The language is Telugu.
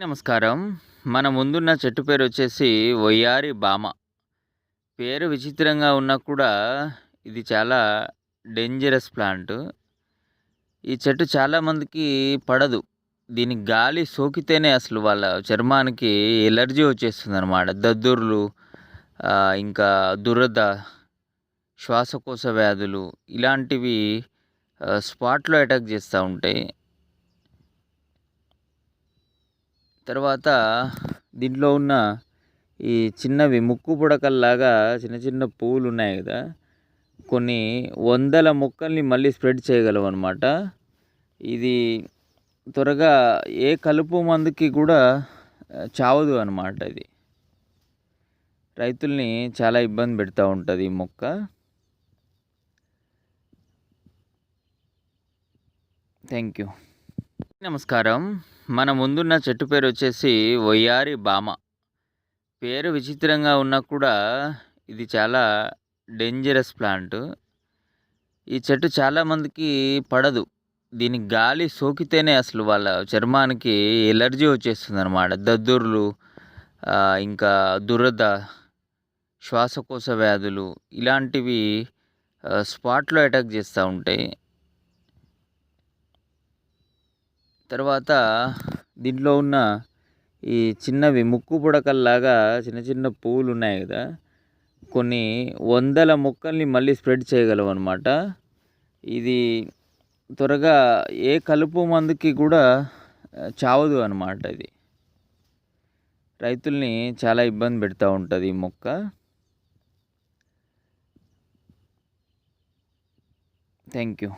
నమస్కారం. మన ముందున్న చెట్టు పేరు వచ్చేసి వయ్యారి బామ. పేరు విచిత్రంగా ఉన్నా కూడా ఇది చాలా డేంజరస్ ప్లాంట్ ఈ చెట్టు చాలామందికి పడదు. దీనికి గాలి సోకితేనే అసలు వాళ్ళ చర్మానికి ఎలర్జీ వచ్చేస్తుంది అనమాట దద్దుర్లు ఇంకా దురద శ్వాసకోశ వ్యాధులు ఇలాంటివి స్పాట్లో అటాక్ చేస్తూ ఉంటాయి. తర్వాత దీంట్లో ఉన్న ఈ చిన్నవి ముక్కు పుడకల్లాగా చిన్న చిన్న పువ్వులు ఉన్నాయి కదా కొన్ని వందల మొక్కల్ని మళ్ళీ స్ప్రెడ్ చేయగలవు అనమాట ఇది త్వరగా ఏ కలుపు మందుకి కూడా చావదు అనమాట ఇది. రైతుల్ని చాలా ఇబ్బంది పెడతా ఉంటుంది ఈ మొక్క. Thank you. నమస్కారం. మన ముందున్న చెట్టు పేరు వచ్చేసి వయ్యారి బామ. పేరు విచిత్రంగా ఉన్నా కూడా ఇది చాలా డేంజరస్ ప్లాంట్ ఈ చెట్టు చాలామందికి పడదు. దీనికి గాలి సోకితేనే అసలు వాళ్ళ చర్మానికి ఎలర్జీ వచ్చేస్తుంది అనమాట దద్దుర్లు ఇంకా దురద శ్వాసకోశ వ్యాధులు ఇలాంటివి స్పాట్లో అటాక్ చేస్తూ ఉంటాయి. తర్వాత దీంట్లో ఉన్న ఈ చిన్నవి ముక్కు పుడకల్లాగా చిన్న చిన్న పువ్వులు ఉన్నాయి కదా కొన్ని వందల మొక్కల్ని మళ్ళీ స్ప్రెడ్ చేయగలవు అనమాట ఇది త్వరగా ఏ కలుపు మందుకి కూడా చావదు అనమాట ఇది. రైతుల్ని చాలా ఇబ్బంది పెడతా ఉంటుంది ఈ మొక్క. Thank you.